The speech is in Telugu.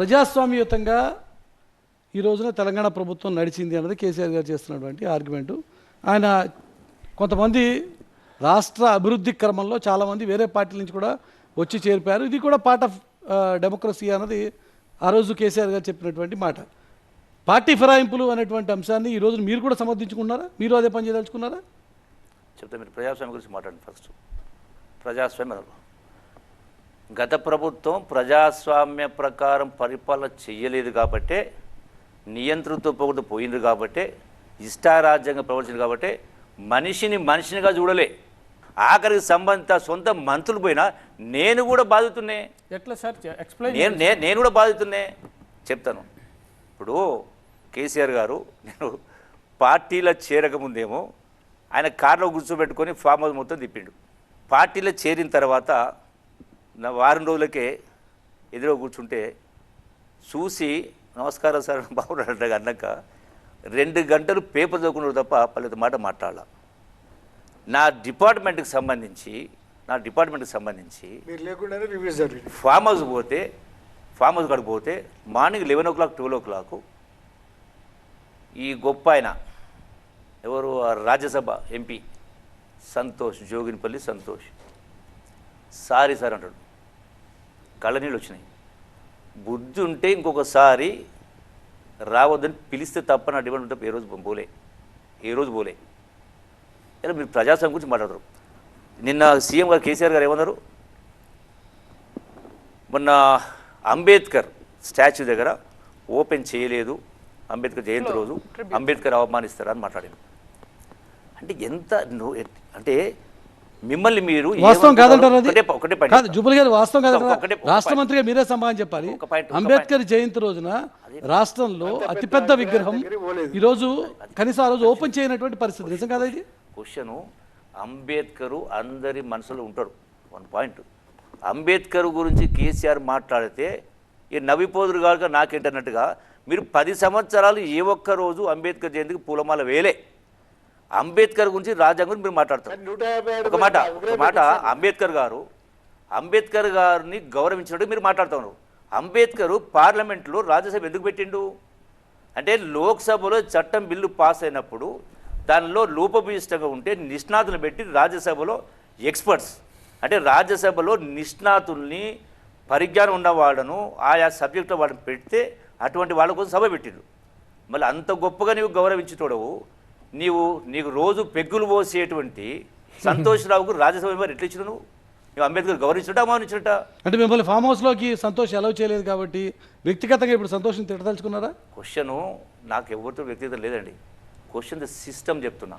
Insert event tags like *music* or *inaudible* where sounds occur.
ప్రజాస్వామ్యయుతంగా ఈ రోజున తెలంగాణ ప్రభుత్వం నడిచింది అన్నది కేసీఆర్ గారు చేస్తున్నటువంటి ఆర్గ్యుమెంటు. ఆయన కొంతమంది రాష్ట్ర అభివృద్ధి క్రమంలో చాలామంది వేరే పార్టీల నుంచి కూడా వచ్చి చేరిపారు ఇది కూడా పార్ట్ ఆఫ్ డెమోక్రసీ అన్నది ఆ రోజు కేసీఆర్ గారు చెప్పినటువంటి మాట. పార్టీ ఫిరాయింపులు అనేటువంటి అంశాన్ని ఈ రోజు మీరు కూడా సమర్థించుకున్నారా? మీరు అదే పని చేయదలుచుకున్నారా? చెప్తే మీరు ప్రజాస్వామ్యం గురించి మాట్లాడండి ఫస్ట్ ప్రజాస్వామ్యం గత ప్రభుత్వం ప్రజాస్వామ్య ప్రకారం పరిపాలన చెయ్యలేదు కాబట్టే నియంత్రణతో పోకుండా పోయింది కాబట్టే ఇష్టారాజ్యంగా ప్రవర్తించింది కాబట్టే మనిషిని మనిషినిగా చూడలే. ఆఖరికి సంబంధిత సొంత మంత్రులు పోయినా నేను కూడా బాధితున్నే. ఎట్లా సార్? ఎక్స్ప్లెయిన్ నేను నేను కూడా బాధితున్నే. చెప్తాను. ఇప్పుడు కేసీఆర్ గారు నేను పార్టీలో చేరకముందేమో ఆయన కార్లో కూర్చోబెట్టుకొని ఫామ్ హౌస్ మొత్తం తిప్పిండు. పార్టీలో చేరిన తర్వాత నా వారం రోజులకే ఎదురు కూర్చుంటే చూసి నమస్కారం సార్ *laughs* బాగున్నాడు అన్నాక రెండు గంటలు పేపర్ చదువుకున్నారు తప్ప పల్లెత మాట మాట్లాడాల. నా డిపార్ట్మెంట్కి సంబంధించి నా డిపార్ట్మెంట్కి సంబంధించి ఫామ్ హౌస్ పోతే ఫామ్ హౌస్ కాడికి పోతే morning eleven o'clock twelve o'clock ఈ గొప్ప ఆయన ఎవరు? Rajya Sabha MP Santosh Joginipalli Santosh. Sorry sir అంటాడు. కళ్ళ నీళ్ళు వచ్చినాయి. బుద్ధి ఉంటే ఇంకొకసారి రావద్దని పిలిస్తే తప్ప నా డిమాండ్ ఉంటే ఏ రోజు పోలే ఏ రోజు పోలే ఇలా మీరు ప్రజాస్వామ్యం గురించి మాట్లాడరు నిన్న సీఎం గారు కేసీఆర్ గారు ఏమన్నారు? మొన్న అంబేద్కర్ స్టాచ్యూ దగ్గర ఓపెన్ చేయలేదు. అంబేద్కర్ జయంతి రోజు అంబేద్కర్ అవమానిస్తారు అని మాట్లాడారు. అంటే ఎంత నువ్వు అంటే మిమ్మల్ని మీరు వాస్తవం కాదంటారు అది? కాదు. జుబుల్ గారు వాస్తవం కాదంటారా? రాష్ట్ర. మంత్రిగా మీరే సమాధానం చెప్పాలి. అంబేద్కర్ జయంతి రోజున రాష్ట్రంలో అతిపెద్ద విగ్రహం ఈరోజు కనీసం ఆ రోజు ఓపెన్ చేయనటువంటి పరిస్థితి. నిజం కాదా ఇది? క్వశ్చను అంబేద్కరు అందరి మనసులో ఉంటాడు వన్ పాయింట్. అంబేద్కర్ గురించి కేసీఆర్ మాట్లాడితే ఈ నవ్విపోదురు కాక నాకేంటన్నట్టుగా మీరు పది సంవత్సరాలు ఏ ఒక్క రోజు అంబేద్కర్ జయంతికి పూలమాల వేలే అంబేద్కర్ గురించి రాజ్యాంగం గురించి మీరు మాట్లాడతారు. ఒక మాట ఒక మాట అంబేద్కర్ గారు అంబేద్కర్ గారిని గౌరవించినట్టు మీరు మాట్లాడుతున్నారు. అంబేద్కర్ పార్లమెంట్లో రాజ్యసభ ఎందుకు పెట్టిండు? అంటే లోక్సభలో చట్టం బిల్లు పాస్ అయినప్పుడు దానిలో లోపభూయిష్టంగా ఉంటే నిష్ణాతులను పెట్టి రాజ్యసభలో ఎక్స్పర్ట్స్ అంటే రాజ్యసభలో నిష్ణాతుల్ని పరిజ్ఞానం ఉన్నవాళ్ళను ఆయా సబ్జెక్టులో వాళ్ళని పెడితే అటువంటి వాళ్ళ కోసం సభ పెట్టిండు. మళ్ళీ అంత గొప్పగా నీవు గౌరవించుతోడవు. నీవు నీకు రోజు పెగ్గులు పోసేటువంటి సంతోష్ రావుకు రాజ్యసభ మెంబర్ ఎట్లా ఇచ్చిన నువ్వు నువ్వు అంబేద్కర్ గౌరవించుట అవమానించుట? అంటే మిమ్మల్ని ఫామ్ హౌస్లోకి సంతోష్ అలౌ చేయలేదు కాబట్టి వ్యక్తిగతంగా ఇప్పుడు సంతోషం తిట్టదలుచుకున్నారా క్వశ్చను నాకు ఎవరితో వ్యక్తిగత లేదండి. క్వశ్చన్ ద సిస్టమ్ చెప్తున్నా.